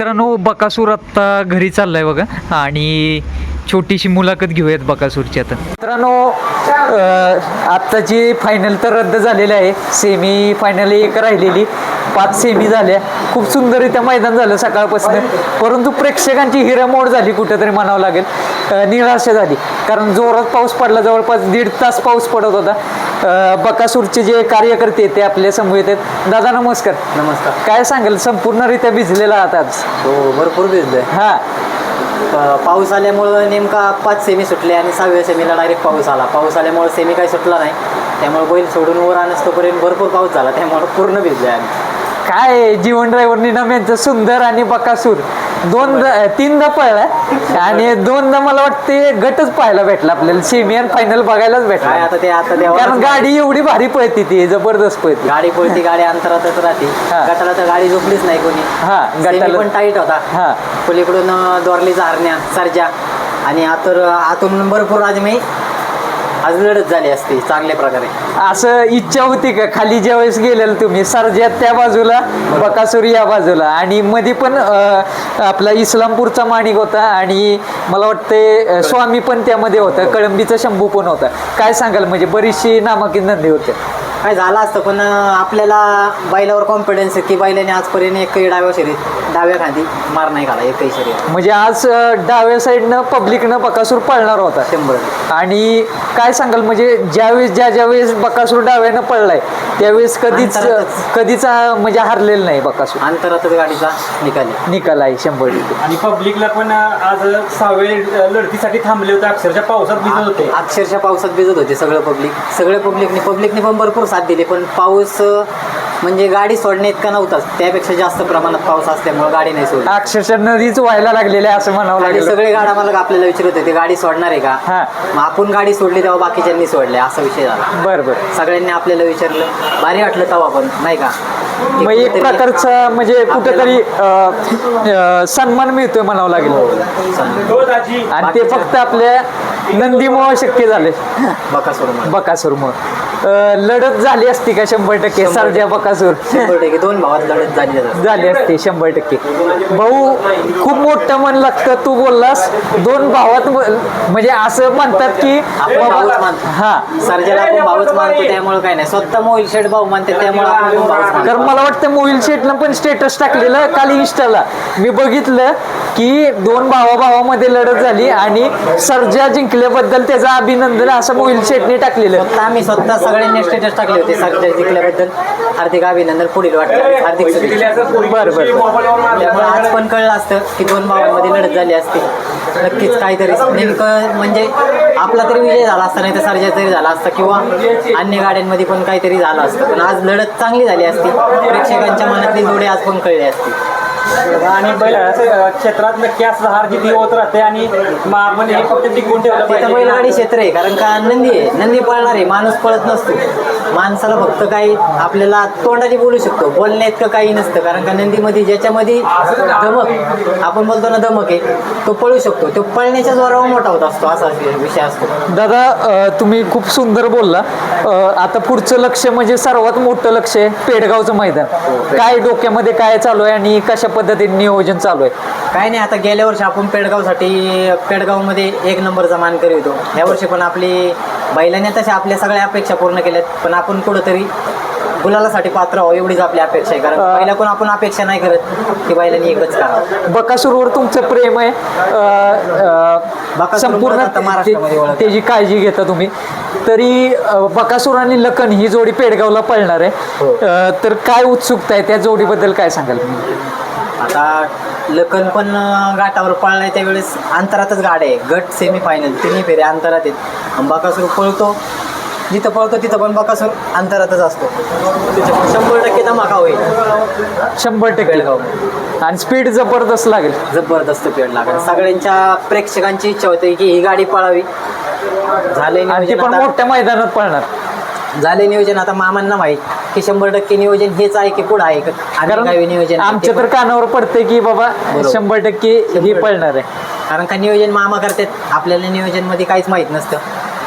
मित्रांनो बकासूर आत्ता घरी चाललाय बघा. आणि छोटीशी मुलाखत घेऊयात बकासूरची आता. मित्रांनो आत्ताची फायनल तर रद्द झालेली आहे. सेमी फायनल एक राहिलेली. पाच सेमी झाल्या. खूप सुंदररित्या मैदान झालं सकाळपासून. परंतु प्रेक्षकांची हिरामोड झाली कुठेतरी म्हणावं लागेल. निराशा झाली. कारण जोरात पाऊस पडला. जवळपास दीड तास पाऊस पडत होता. अं, बकासूरचे जे कार्यकर्ते ते आपल्यासमोर येतात दादा नमस्कार. नमस्कार. काय सांगाल संपूर्णरित्या भिजलेला आहात आज? हो भरपूर भिजलोय. हा. प- पाऊस आल्यामुळं नेमका पाच सेमी सुटले आणि सहाव्या सेमीला डायरेक्ट पाऊस आला. पाऊस आल्यामुळं सेमी काही सुटला नाही. त्यामुळे बैल सोडून वर आणस्तोपर्यंत भरपूर पाऊस झाला. त्यामुळे पूर्ण भिजलोय आम्ही. काय जीवन ड्रायव्हर निनाम यांचं सुंदर आणि बकासूर. दोनदा तीनदा पळलाय आणि दोनदा मला वाटते गटच पाहायला भेटला आपल्याला. सेमी आणि फायनल बघायलाच काय भेटला आता ते आता कारण गाडी एवढी भारी पळती ती जबरदस्त पळती. गाडी पळती गाडी अंतरातच राहते. हा. गटाला तर गाडी झोपलीच नाही कोणी. हा, Semi गटाला- पण टाईट होता. हा. पलीकडून अं, दोरलीचा हरण्या सरजा. आणि आतर आतून भरपूर आज मी आज लढत झाली असती चांगल्या प्रकारे. असं इच्छा होती का? खाली ज्यावेळेस गेलेलं तुम्ही सरज्यात त्या बाजूला बकासूर या बाजूला. आणि मध्ये पण अं, आपला इस्लामपूरचा माणिक होता आणि मला वाटते अं, स्वामी पण त्यामध्ये होता कळंबीचा शंभू पण होता. काय सांगाल? म्हणजे बरीचशी नामांकित नंदी होते. काय झालं असतं पण अं, आपल्याला बैलावर कॉन्फिडन्स आहे की बैलाने आजपर्यंत एकही डाव्या शरीर डाव्या खांदी मार नाही खाला एकही शरीर म्हणजे आज अं, डाव्या साईडनं पब्लिकनं बकासूर पळणार होता. शंभर. आणि काय सांगाल म्हणजे ज्यावेळेस ज्या ज्यावेळेस बकासूर डाव्यानं पळलाय त्यावेळेस कधीच अंतरातच. कधीच अं, म्हणजे हरलेलं नाही बकासूर. अंतरातच गाडीचा निकाली. निकाल आहे शंभर. टक्के आणि पब्लिकला पण आज सहावे लढतीसाठी थांबले होते. अक्षरशः पावसात भिजत होते. अक्षरशः पावसात भिजत होते सगळं पब्लिक. सगळे पब्लिकने पब्लिकने पण भरपूर साथ दिली पण पाऊस अं, म्हणजे गाडी सोडणे इतका नव्हताच. त्यापेक्षा जास्त प्रमाणात पाऊस असल्यामुळे गाडी नाही सोडली. अक्षरशः नदीच व्हायला लागलेले आहे असं म्हणावं आणि लागेल. सगळे गाडा मला आपल्याला विचारत होते गाडी सोडणार आहे हा. का मग आपण गाडी सोडली तेव्हा बाकीच्यांनी सोडले असा विषय झाला. बरं बरं. सगळ्यांनी आपल्याला विचारलं भारी वाटलं तेव्हा पण नाही का? मग एक कुठेतरी प्रकारचा म्हणजे कुठेतरी सन्मान मिळतोय म्हणावं लागेल. हो आणि ते फक्त आपल्या नंदीमुळे शक्य झाले बकासूर म्हणून. बकासूरमुळे. अं, लढत झाली असती का शंभर टक्के? सरजा बकासूर शंभर टक्के. दोन भावात लढत झाली जातात झाली असते शंभर टक्के. भाऊ खूप मोठं मन लागतं तू बोललास. दोन भावात म- म्हणजे असं म्हणतात की आपण भाऊच मानतो. हा. सर्जाला आपण भाऊच मानतो त्यामुळे काय नाही. स्वतः मोहिल शेठ भाऊ मानते त्यामुळे आपण पण भाऊच मानतो. कारण मला वाटतं मोहिल शेटनं पण स्टेटस टाकलेलं काल इंस्टाला मी बघितलं की दोन भावा भावामध्ये लढत झाली आणि सर्जा जिंकल्याबद्दल त्याचं अभिनंदन असं मोहिल शेटने टाकलेलं. स्वतः आम्ही स्वतः सगळ्यांनी स्टेटस टाकले होते सर्जा जिंकल्याबद्दल. हार्दिक अभिनंदन पुढील वाटतं. हार्दिक बरं, बरं. त्यामुळे आज पण कळलं असतं की दोन भावांमध्ये लढत झाली असती. नक्कीच काहीतरी नेमकं म्हणजे आपला तरी विजय झाला असता नाही तर सर्जा तरी झाला असता किंवा अन्य गाड्यांमध्ये पण काहीतरी झालं असतं. पण आज लढत चांगली झाली असती. प्रेक्षकांच्या मनातली जोडी आज पण कळली असती. आणि बैल क्षेत्रात नक्की असं हार जिथे होत राहते आणि मग आपण हे फक्त टिकून ठेवलं बैलगाडी क्षेत्र आहे कारण का नंदी आहे? नंदी पळणार आहे माणूस पळत नसतो. माणसाला फक्त काही आपल्याला तोंडाने बोलू शकतो. बोलण्या इतकं काही नसतं कारण का नंदीमध्ये ज्याच्यामध्ये धमक आपण बोलतो ना धमक आहे तो पळू शकतो. तो पळण्याच्या जोरावर मोठा होत असतो असा विषय असतो. दादा तुम्ही खूप सुंदर बोलला. आता पुढचं लक्ष म्हणजे सर्वात मोठं लक्ष आहे पेडगावचं मैदान. काय डोक्यामध्ये काय चालू आहे आणि कशा पद्धतीने नियोजन चालू आहे. काय नाही आता गेल्या वर्षी आपण पेडगावसाठी पेडगावमध्ये एक नंबरचा मान होतो. या वर्षी पण आपली बैलाने तशा आपल्या सगळ्या अपेक्षा पूर्ण केल्यात पण आपण कुठंतरी गुलालासाठी पात्र व्हावं एवढीच आपली अपेक्षा आहे. कारण पहिला कोण आपण अपेक्षा नाही करत की बैलांनी एकच करावं. बकासूरवर तुमचं प्रेम आहे. अं, अं, बकासूर संपूर्ण आता महाराष्ट्रामध्ये ते- आहे. त्याची काळजी घेता तुम्ही. तरी अं, बकासूर आणि लखन ही जोडी पेडगावला पळणार आहे. हो. अं, तर काय उत्सुकता आहे त्या जोडीबद्दल काय सांगाल? आता लखन पण घाटावर पळलाय त्यावेळेस. अंतरातच गाड्या आहे. गट सेमी फायनल तिन्ही फेरे अंतरात आहेत. आणि बकासूर पळतो. जिथं पळतो तिथं पण बकासूर अंतरातच असतो. त्याच्यामुळे शंभर टक्के धमाका होईल. शंभर टक्के. पेडगाव आणि स्पीड जबरदस्त लागेल. जबरदस्त पेड लागेल. सगळ्यांच्या प्रेक्षकांची इच्छा होती की ही गाडी पळावी. झाले आणि ते नियोजन पण मोठ्या मैदानात पळणार. झाले नियोजन आता मामांना माहीत की शंभर टक्के नियोजन हेच आहे की पुढं आहे काही नियोजन आमच्या तर कानावर पडते की बाबा. शंभर टक्के ही पळणार आहे. कारण का नियोजन मामा करतात आपल्याला नियोजनमध्ये काहीच माहीत नसतं.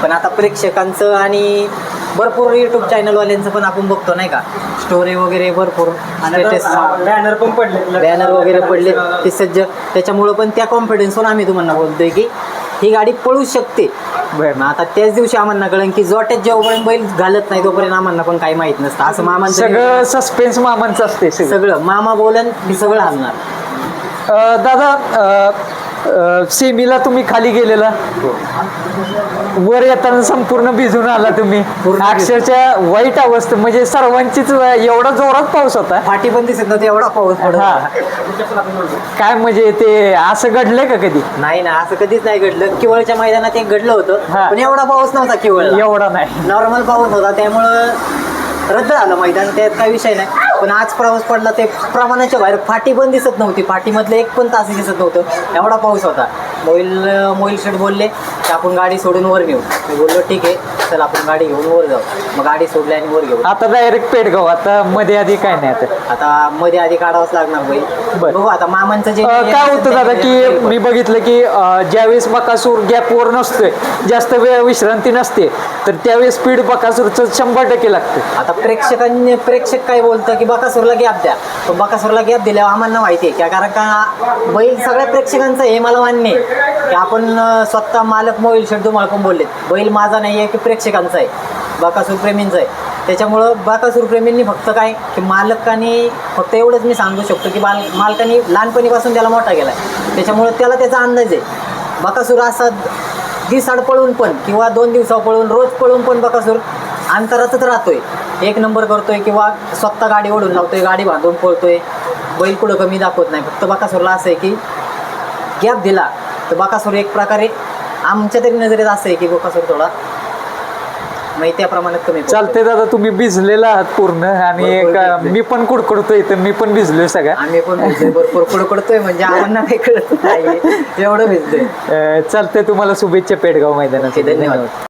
पण आता प्रेक्षकांचं आणि भरपूर युट्यूब चॅनलवाल्यांचं पण आपण बघतो नाही का? स्टोरी वगैरे भरपूर. बॅनर पण पडले बॅनर वगैरे पडले ते सज्ज. त्याच्यामुळं पण त्या कॉन्फिडन्सवर आम्ही तुम्हाला बोलतोय की ही गाडी पळू शकते. बरं. मग आता त्याच दिवशी आम्हाला कळलं की जोट्यात जोपर्यंत बैल घालत नाही तोपर्यंत आम्हाला पण काही माहीत नसतं. असं मामांचं सगळं सस्पेन्स मामांचं असते सगळं. सगळं. मामा बोलन की सगळं हलणार अं, दादा अं, अं, सेमीला तुम्ही खाली गेलेला. वर येताना संपूर्ण भिजून आला तुम्ही. पूर्ण अक्षरशः वाईट अवस्था म्हणजे सर्वांचीच एवढा जोरात पाऊस होता. फाटी पण दिसत नव्हती एवढा पाऊस पडत हा. होता. काय म्हणजे ते असं घडलंय का कधी? नाही ना असं कधीच नाही घडलं. केवळच्या मैदानात एक घडलं होतं हा. पण एवढा पाऊस नव्हता केवळ एवढा नाही. नॉर्मल पाऊस होता त्यामुळं रद्द झालं मैदान त्यात काही विषय नाही. पण आज प्रवास पडला ते प्रमाणाच्या बाहेर फाटी पण दिसत नव्हती. फाटीमधलं एक पण तास दिसत नव्हतं. एवढा पाऊस होता. मोईल मोईल शेठ बोलले की आपण गाडी सोडून वर घेऊ. मी बोललो ठीक आहे. चल आपण गाडी घेऊन वर जाऊ. मग गाडी सोडली आणि वर घेऊ आता डायरेक्ट पेडगाव आता मध्ये आधी काय नाही आता. आता मध्ये आधी काढावंच लागणार बैल बरं. बघू आता मामांचं जे अं, काय होतं दादा की मी बघितलं की अं, ज्यावेळेस बकासूर गॅपवर नसतोय जास्त वेळ विश्रांती नसते तर त्यावेळेस स्पीड बकासूरचं शंभर टक्के लागते. आता प्रेक्षकांनी प्रेक्षक काय बोलतं की बकासूरला गॅप द्या. पण बकासूरला गॅप दिल्यावर आम्हाला माहिती आहे का कारण का बैल सगळ्या प्रेक्षकांचं हे मला मान्य आहे. की आपण अं, स्वतः मालक मोबाईल शेट तुम्हाला पण बोललेत. बैल माझा नाही आहे की प्रेक्षकांचं आहे बकासूर प्रेमींचं आहे त्याच्यामुळं बाकासूर प्रेमींनी फक्त काय की मालकाने फक्त एवढंच मी सांगू शकतो की बाल मालकाने लहानपणीपासून त्याला मोठा केला आहे त्याच्यामुळं त्याला त्याचा अंदाज आहे बकासूर असा दिसाड पळून पण किंवा दोन दिवसा पळून रोज पळून पण बकासूर अंतरातच राहतोय. एक नंबर करतोय किंवा स्वतः गाडी ओढून लावतोय गाडी बांधून पळतोय. बैल कुठं कमी दाखवत नाही. फक्त बकासूरला असं आहे की गॅप दिला. तर बकासूर एक प्रकारे आमच्या तरी नजरेत असं आहे की बकासूर थोडा मग त्या प्रमाणात कमी पळतोय. चालते दादा तुम्ही भिजलेला आहात पूर्ण आणि भरपूर एक. मी पण कुडकुडतोय तर मी पण भिजलोय सगळ्या आम्ही पण भिजलोय भरपूर कुडकुडतोय म्हणजे आम्हाला काही कळत नाही एवढं भिजलोय अं, चालतंय तुम्हाला शुभेच्छा पेडगाव मैदानात ओके, धन्यवाद.